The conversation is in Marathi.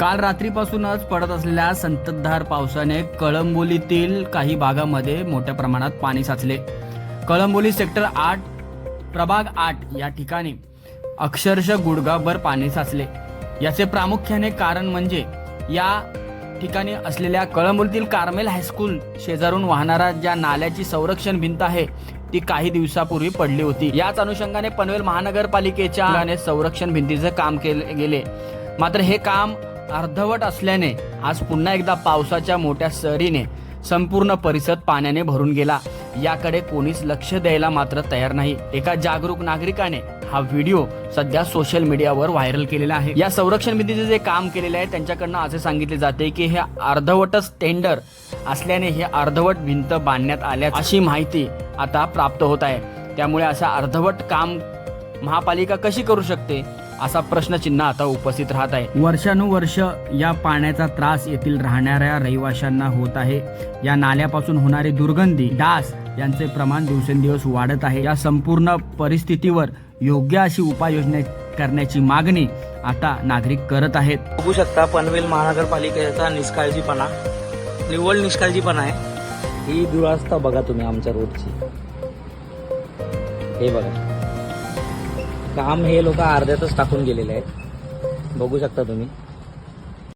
काल रात्रीपासूनच पडत असलेल्या संततधार पावसाने कळंबोलीतील काही भागामध्ये मोठ्या प्रमाणात पाणी साचले. कळंबोली सेक्टर आठ प्रभाग आठ या ठिकाणी अक्षरशः गुडघाभर पाणी साचले. याचे प्रामुख्याने कारण म्हणजे या ठिकाणी असलेल्या कळंबोलीतील कार्मेल हायस्कूल शेजारून वाहणारा ज्या नाल्याची संरक्षण भिंत आहे ती काही दिवसापूर्वी पडली होती. याच अनुषंगाने पनवेल महानगरपालिकेच्या संरक्षण भिंतीचे काम केले गेले. मात्र हे काम अर्धवट असल्याने आज पुन्हा एकदा पावसाच्या मोठ्या सरीने संपूर्ण परिसर पाण्याने भरून गेला. याकडे कोणीच लक्ष द्यायला मात्र तयार नाही. एका जागरूक नागरिकाने हा व्हिडिओ सध्या सोशल मीडियावर व्हायरल केलेला आहे. या संरक्षण भिंतीचे जे काम केलेले आहे त्यांच्याकडनं असे सांगितले जाते की हे अर्धवटच टेंडर असल्याने हे अर्धवट भिंत बांधण्यात आल्या अशी माहिती आता प्राप्त होत आहे. त्यामुळे असं अर्धवट काम महापालिका कशी करू शकते? असा प्रश्नचिन्ह आता उपस्थित राहत आहे. वर्षानुवर्ष या पाण्याचा त्रास येथील राहणाऱ्या रहिवाशांना होत आहे. या नाल्यापासून होणारी दुर्गंधी डास यांचे प्रमाण दिवसेंदिवस वाढत आहे. या संपूर्ण परिस्थितीवर योग्य अशी उपाययोजना करण्याची मागणी आता नागरिक करत आहेत. बघू शकता पनवेल महानगरपालिकेचा निष्काळजीपणा निव्वळ निष्काळजीपणा आहे. ही दुरावस्था बघा तुम्ही आमच्या रोडची. हे बघा. काम हे लोक अर्ध्यातच टाकून गेलेले आहेत. बघू शकता तुम्ही.